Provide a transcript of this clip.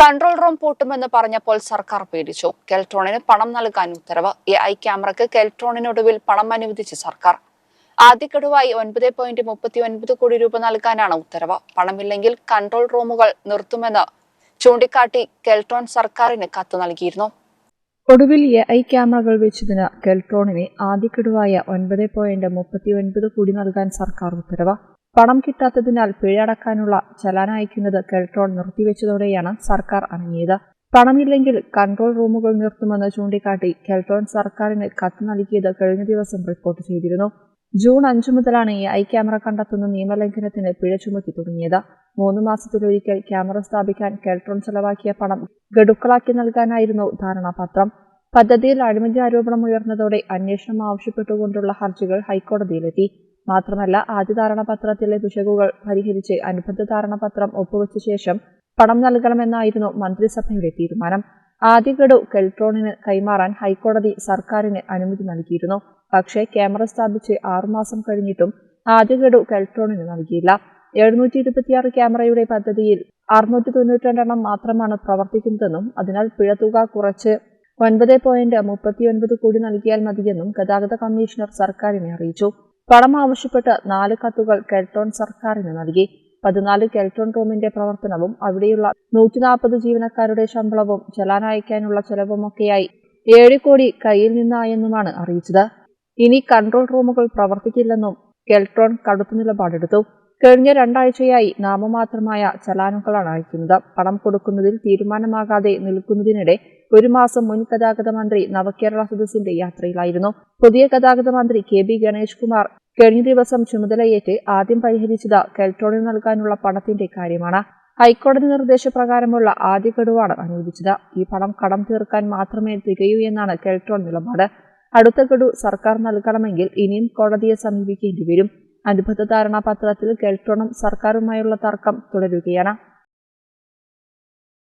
Control room പൂട്ടുമെന്ന് പറഞ്ഞപ്പോൾ സർക്കാർ പേടിച്ചു. കെൽട്രോണിന് പണം നൽകാൻ ഉത്തരവ്. എ ഐ ക്യാമറയ്ക്ക് കെൽട്രോണിനൊടുവിൽ പണം അനുവദിച്ച് സർക്കാർ. ആദ്യഗഡുവായി ഒൻപത് പോയിന്റ് മുപ്പത്തി ഒൻപത് കോടി രൂപ നൽകാനാണ് ഉത്തരവ്. പണമില്ലെങ്കിൽ കൺട്രോൾ റൂമുകൾ നിർത്തുമെന്ന് ചൂണ്ടിക്കാട്ടി കെൽട്രോൺ സർക്കാരിന് കത്ത് നൽകിയിരുന്നു. ഒടുവിൽ എ ഐ ക്യാമറകൾ വെച്ചതിന് കെൽട്രോണിന് ആദ്യക്കെടുവായ ഒൻപത് പോയിന്റ് മുപ്പത്തി ഒൻപത് കോടി നൽകാൻ സർക്കാർ ഉത്തരവ്. പണം കിട്ടാത്തതിനാൽ പിഴയടക്കാനുള്ള ചലാൻ അയക്കുന്നത് കെൽട്രോൺ നിർത്തിവെച്ചതോടെയാണ് സർക്കാർ അണങ്ങിയത് പണമില്ലെങ്കിൽ കൺട്രോൾ റൂമുകൾ നിർത്തുമെന്ന് ചൂണ്ടിക്കാട്ടി കെൽട്രോൺ സർക്കാരിന് കത്ത് നൽകിയത് കഴിഞ്ഞ ദിവസം റിപ്പോർട്ട് ചെയ്തിരുന്നു. ജൂൺ അഞ്ചു മുതലാണ് ഈ ഐ ക്യാമറ കണ്ടെത്തുന്ന നിയമലംഘനത്തിന് പിഴ ചുമത്തി തുടങ്ങിയത്. മൂന്ന് മാസത്തിലൊരിക്കൽ ക്യാമറ സ്ഥാപിക്കാൻ കെൽട്രോൺ ചെലവാക്കിയ പണം ഗഡുക്കളാക്കി നൽകാനായിരുന്നു ധാരണാപത്രം. പദ്ധതിയിൽ അഴിമതി ആരോപണം ഉയർന്നതോടെ അന്വേഷണം ആവശ്യപ്പെട്ടുകൊണ്ടുള്ള ഹർജികൾ ഹൈക്കോടതിയിലെത്തി. മാത്രമല്ല ആദ്യ ധാരണാപത്രത്തിലെ പിശകുകൾ പരിഹരിച്ച് അനുബന്ധ ധാരണാപത്രം ഒപ്പുവെച്ച ശേഷം പണം നൽകണമെന്നായിരുന്നു മന്ത്രിസഭയുടെ തീരുമാനം. ആദ്യ ഗഡു കെൽട്രോണിന് കൈമാറാൻ ഹൈക്കോടതി സർക്കാരിന് അനുമതി നൽകിയിരുന്നു. പക്ഷേ ക്യാമറ സ്ഥാപിച്ച് ആറുമാസം കഴിഞ്ഞിട്ടും ആദ്യ ഗഡു കെൽട്രോണിന് നൽകിയില്ല. എഴുന്നൂറ്റി ഇരുപത്തിയാറ് ക്യാമറയുടെ പദ്ധതിയിൽ അറുന്നൂറ്റി തൊണ്ണൂറ്റിരണ്ടെണ്ണം മാത്രമാണ് പ്രവർത്തിക്കുന്നതെന്നും അതിനാൽ പിഴത്തുക കുറച്ച് ഒൻപത് പോയിന്റ് മുപ്പത്തിയൊൻപത് കോടി നൽകിയാൽ മതിയെന്നും ഗതാഗത കമ്മീഷണർ സർക്കാരിനെ അറിയിച്ചു. പണം ആവശ്യപ്പെട്ട് നാല് കത്തുകൾ കെൽട്രോൺ സർക്കാരിന് നൽകി. പതിനാല് കെൽട്രോൺ റൂമിന്റെ പ്രവർത്തനവും അവിടെയുള്ള നൂറ്റി നാൽപ്പത് ജീവനക്കാരുടെ ശമ്പളവും ചെലാനയക്കാനുള്ള ചെലവുമൊക്കെയായി. ഏഴ് കോടി കയ്യിൽ നിന്നായെന്നുമാണ് അറിയിച്ചത്. ഇനി കൺട്രോൾ റൂമുകൾ പ്രവർത്തിക്കില്ലെന്നും കെൽട്രോൺ കടുത്ത നിലപാടെടുത്തു. കഴിഞ്ഞ രണ്ടാഴ്ചയായി നാമമാത്രമായ ചലാനുകളാണ് അയക്കുന്നത്. പണം കൊടുക്കുന്നതിൽ തീരുമാനമാകാതെ നിൽക്കുന്നതിനിടെ ഒരു മാസം മുൻ ഗതാഗത മന്ത്രി നവകേരള സദസ്സിന്റെ യാത്രയിലായിരുന്നു. പുതിയ ഗതാഗത മന്ത്രി കെ ബി ഗണേഷ് കുമാർ കഴിഞ്ഞ ദിവസം ചുമതലയേറ്റ് ആദ്യം പരിഹരിച്ചത് കെൽട്രോണിന് നൽകാനുള്ള പണത്തിന്റെ കാര്യമാണ്. ഹൈക്കോടതി നിർദ്ദേശപ്രകാരമുള്ള ആദ്യ ഗഡുവാണ് അനുവദിച്ചത്. ഈ പണം കടം തീർക്കാൻ മാത്രമേ തികയൂ എന്നാണ് കെൽട്രോൺ നിലപാട്. അടുത്ത ഗഡു സർക്കാർ നൽകണമെങ്കിൽ ഇനിയും കോടതിയെ സമീപിക്കേണ്ടി വരും. അനുബന്ധ ധാരണാപത്രത്തിൽ കെൽട്രോണും സർക്കാരുമായുള്ള തർക്കം തുടരുകയാണ്.